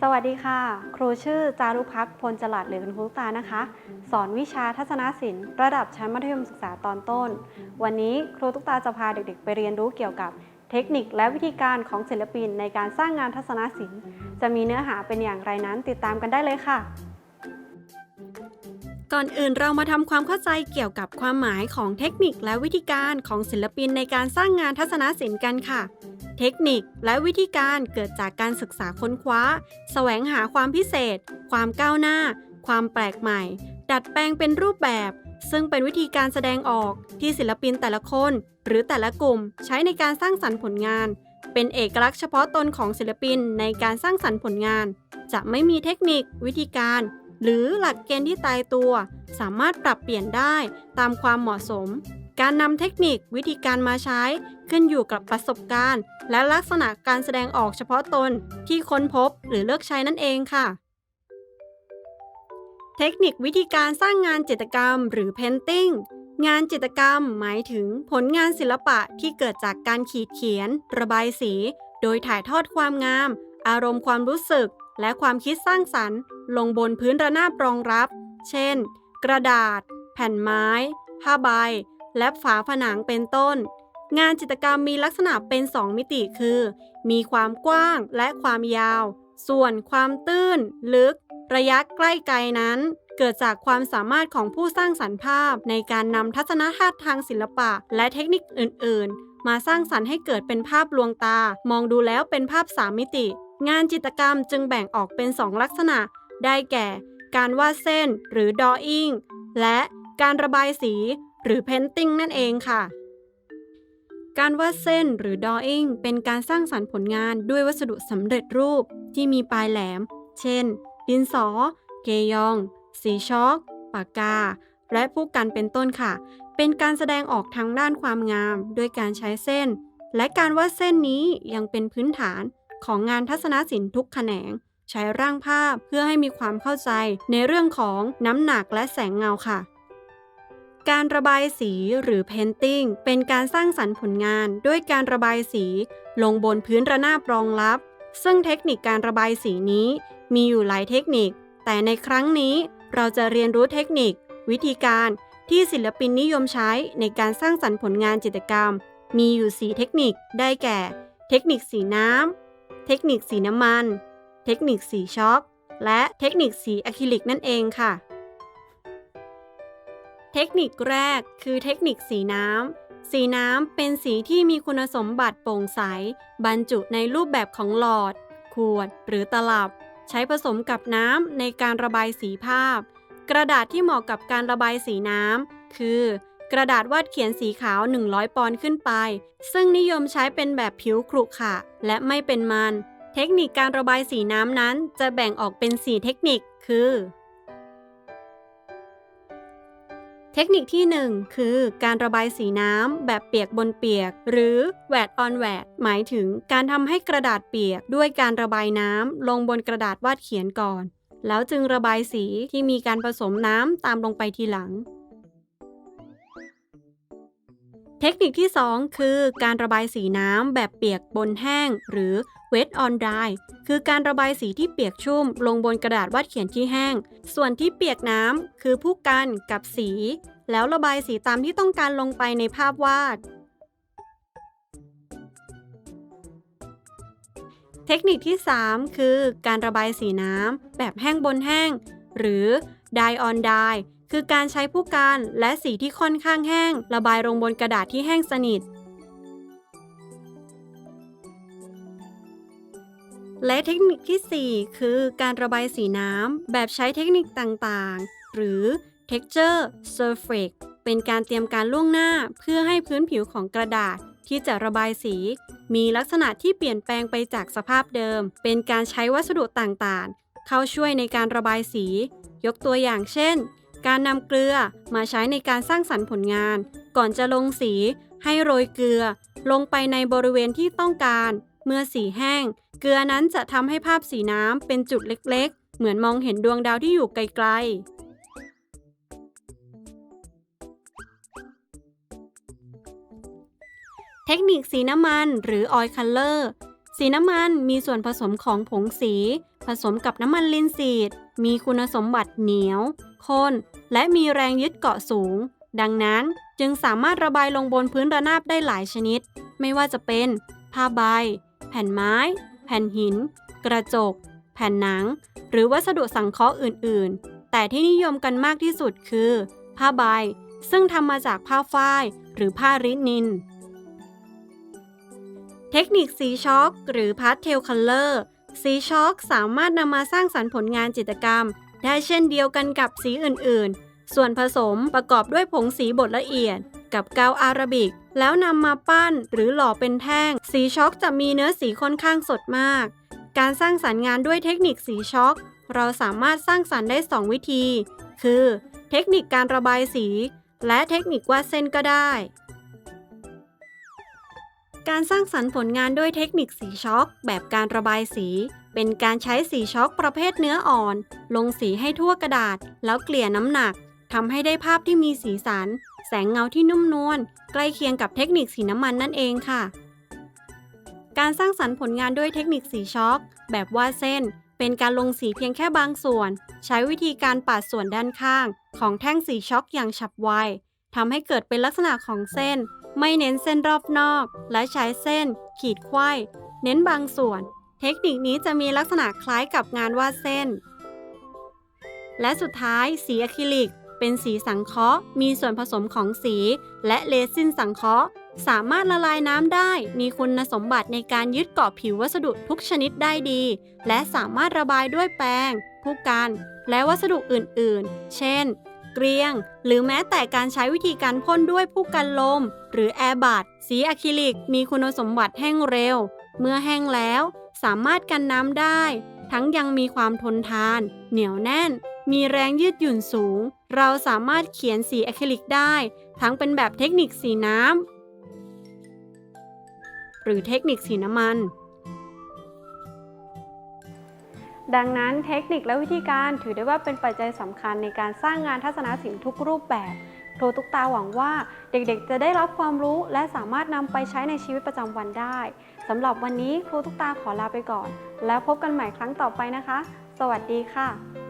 สวัสดีค่ะ ครูชื่อจารุพักพลจลัดหรือคุณครูตุ๊กตานะคะ สอนวิชาทัศนศิลป์ระดับชั้นมัธยมศึกษาตอนต้น วันนี้ครูตุ๊กตาจะพาเด็กๆ ไปเรียนรู้เกี่ยวกับเทคนิคและวิธีการของศิลปินในการสร้างงานทัศนศิลป์ จะมีเนื้อหาเป็นอย่างไรนั้นติดตามกันได้เลยค่ะ ก่อนอื่นเรามาทำความเข้าใจเกี่ยวกับความหมายของเทคนิคและวิธีการของศิลปินในการสร้างงานทัศนศิลป์กันค่ะ เทคนิคและวิธีการเกิดจากการศึกษาค้นคว้า แสวงหาความพิเศษ ความก้าวหน้า ความแปลกใหม่ ดัดแปลงเป็นรูปแบบ ซึ่งเป็นวิธีการแสดงออกที่ศิลปินแต่ละคน หรือแต่ละกลุ่มใช้ในการสร้างสรรค์ผลงาน เป็นเอกลักษณ์เฉพาะตนของศิลปินในการสร้างสรรค์ผลงาน จะไม่มีเทคนิค วิธีการ หรือหลักเกณฑ์ที่ตายตัว สามารถปรับเปลี่ยนได้ตามความเหมาะสม การนำเทคนิควิธีการมาใช้ขึ้นอยู่กับประสบการณ์ และลักษณะการแสดงออกเฉพาะตนที่ค้นพบหรือเลือกใช้นั่นเองค่ะเทคนิควิธีการสร้างงานจิตรกรรมหรือ painting งานจิตรกรรมหมายถึงผลงานศิลปะที่เกิดจากการขีดเขียน ระบายสี โดยถ่ายทอดความงาม อารมณ์ความรู้สึก และความคิดสร้างสรรค์ ลงบนพื้นระนาบรองรับ เช่น กระดาษ แผ่นไม้ ผ้าใบ และฝาผนังเป็นต้น งานจิตรกรรมมีลักษณะเป็น2มิติคือ มีความกว้างและความยาว ส่วนความตื้น ลึก ระยะใกล้ไกลนั้น เกิดจากความสามารถของผู้สร้างสรรค์ภาพ ในการนำทัศนคติทางศิลปะ และเทคนิคอื่น ๆ มาสร้างสรรค์ให้เกิดเป็นภาพลวงตา มองดูแล้วเป็นภาพ3มิติ งานจิตรกรรมจึงแบ่งออกเป็น2ลักษณะ ได้แก่ การวาดเส้นหรือ drawing และการระบายสีหรือ painting นั่นเองค่ะ การวาดเส้นหรือ drawing เป็นการสร้างสรรค์ผลงานด้วยวัสดุสำเร็จรูปที่มีปลายแหลม เช่น ดินสอ เกยอง สีช็อกปากกา และผู้กันเป็นต้นค่ะ เป็นการแสดงออกทางด้านความงาม ด้วยการใช้เส้น และการวาดเส้นนี้ยังเป็นพื้นฐาน ของงานทัศนศิลป์ทุกแขนง ใช้ร่างภาพเพื่อให้มีความเข้าใจในเรื่องของน้ำหนักและแสงเงาค่ะ การระบายสีหรือ painting เป็นการสร้างสรรค์ผลงานด้วยการระบายสี ลงบนพื้นระนาบรองรับ ซึ่งเทคนิคการระบายสีนี้มีอยู่หลายเทคนิค แต่ในครั้งนี้เราจะเรียนรู้เทคนิค วิธีการที่ศิลปินนิยมใช้ในการสร้างสรรค์ผลงานจิตรกรรม มีอยู่ 4 เทคนิคได้แก่ เทคนิคสีน้ำ เทคนิคสีน้ำมัน เทคนิคสีช็อก และเทคนิคสีอะคริลิกนั่นเองค่ะ เทคนิคแรกคือเทคนิคสีน้ำ สีน้ำเป็นสีที่มีคุณสมบัติโปร่งใส บรรจุในรูปแบบของหลอด ขวด หรือตลับ ใช้ผสมกับน้ำในการระบายสีภาพ กระดาษที่เหมาะกับการระบายสีน้ำคือ กระดาษวาดเขียนสีขาว 100 ปอนด์ขึ้นไป ซึ่งนิยมใช้เป็นแบบผิวขรุขระและไม่เป็นมัน เทคนิคการระบายสีน้ำนั้นจะแบ่งออกเป็น 4 เทคนิค คือ เทคนิคที่ 1 คือการระบายสีน้ำแบบเปียกบนเปียก หรือ wet on wet หมายถึงการทำให้กระดาษเปียกด้วยการระบายน้ำลงบนกระดาษวาดเขียนก่อน แล้วจึงระบายสีที่มีการผสมน้ำตามลงไปทีหลัง เทคนิคที่ 2 คือการระบายสีน้ำแบบเปียกบนแห้ง หรือ wet on dry คือการระบายสีที่เปียกชุ่ม ลงบนกระดาษวาดเขียนที่แห้ง ส่วนที่เปียกน้ำคือผู้กันกับสี แล้วระบายสีตามที่ต้องการลงไปในภาพวาด เทคนิคที่ 3 คือการระบายสีน้ำแบบแห้งบนแห้ง หรือ dye on dye คือการใช้ผู้กันและสีที่ค่อนข้างแห้ง ระบายลงบนกระดาษที่แห้งสนิท และเทคนิคที่ 4 คือการระบายสีน้ำ แบบใช้เทคนิคต่างๆ หรือ texture surface เป็นการเตรียมการล่วงหน้าเพื่อให้พื้นผิวของกระดาษที่จะระบายสี มีลักษณะที่เปลี่ยนแปลงไปจากสภาพเดิม เป็นการใช้วัสดุต่างๆ เข้าช่วยในการระบายสี ยกตัวอย่างเช่น การนำเกลือมาใช้ในการสร้างสรรค์ผลงาน ก่อนจะลงสีให้โรยเกลือ ลงไปในบริเวณที่ต้องการ เมื่อสีแห้ง เกลือนั้นจะทำให้ภาพสีน้ำเป็นจุดเล็กๆ เหมือนมองเห็นดวงดาวที่อยู่ไกลๆ เทคนิคสีน้ำมันหรือ oil color สีน้ำมันมีส่วนผสมของผงสี ผสมกับน้ำมันลินซีด มีคุณสมบัติเหนียวข้นและมีแรงยึดเกาะสูง ดังนั้นจึงสามารถระบายลงบนพื้นระนาบได้หลายชนิด ไม่ว่าจะเป็น ผ้าใบ แผ่นไม้ แผ่นหิน กระจก แผ่นหนัง หรือวัสดุสังเคราะห์อื่น ๆ แต่ที่นิยมกันมากที่สุดคือ ผ้าใบ ซึ่งทำมาจากผ้าฝ้าย หรือผ้ารินิน เทคนิคสีช็อกหรือพาสเทลคัลเลอร์สีช็อกสามารถนำมาสร้างสรรค์ผลงานจิตรกรรม ได้เช่นเดียวกันกับสีอื่นๆ ส่วนผสมประกอบด้วยผงสีบดละเอียด กับกาวอาราบิก แล้วนำมาปั้นหรือหล่อเป็นแท่ง สีช็อกจะมีเนื้อสีค่อนข้างสดมาก การสร้างสรรค์งานด้วยเทคนิคสีช็อกเราสามารถสร้างสรรค์ได้ 2 วิธี คือ เทคนิคการระบายสี และเทคนิควาดเส้นก็ได้ การสร้างสรรค์ผลงานด้วยเทคนิคสีช็อกแบบการระบายสี เป็นการใช้สีช็อกประเภทเนื้ออ่อน ลงสีให้ทั่วกระดาษ แล้วเกลี่ยน้ำหนักทำให้ได้ภาพที่มีสีสัน แสงเงาที่นุ่มนวลใกล้เคียงกับเทคนิคสีน้ำมันนั่นเองค่ะ การสร้างสรรค์ผลงานด้วยเทคนิคสีช็อกแบบวาดเส้น เป็นการลงสีเพียงแค่บางส่วน ใช้วิธีการปาดส่วนด้านข้าง ของแท่งสีช็อกอย่างฉับไวทำให้เกิดเป็นลักษณะของเส้น ไม่เน้นเส้นรอบนอก และใช้เส้น ขีดไขว้ เน้นบางส่วน เทคนิคนี้จะมีลักษณะคล้ายกับงานวาดเส้น และสุดท้ายสีอะคริลิก เป็นสีสังเคราะห์ มีส่วนผสมของสี และเรซินสังเคราะห์ สามารถละลายน้ำได้ มีคุณสมบัติในการยึดเกาะผิววัสดุทุกชนิดได้ดี และสามารถระบายด้วยแป้งผู้กันและวัสดุอื่น ๆ เช่น เกลียง หรือแม้แต่การใช้วิธีการพ่นด้วยผู้กันลม หรือแอร์บัดสีอะคริลิกมีคุณสมบัติแห้งเร็ว เมื่อแห้งแล้วสามารถกันน้ำได้ ทั้งยังมีความทนทาน เหนียวแน่น มีแรงยืดหยุ่นสูง เราสามารถเขียนสีอะคริลิกได้ ทั้งเป็นแบบเทคนิคสีน้ำหรือเทคนิคสีน้ำมันดังนั้นเทคนิคและวิธีการถือได้ว่าเป็นปัจจัยสำคัญในการสร้างงานทัศนศิลป์ทุกรูปแบบ โทรตุกตาหวังว่าเด็กๆ จะได้รับความรู้และสามารถนำไปใช้ในชีวิตประจำวันได้สำหรับวันนี้ครูตุกตาขอลาไปก่อน แล้วพบกันใหม่ครั้งต่อไปนะคะ สวัสดีค่ะ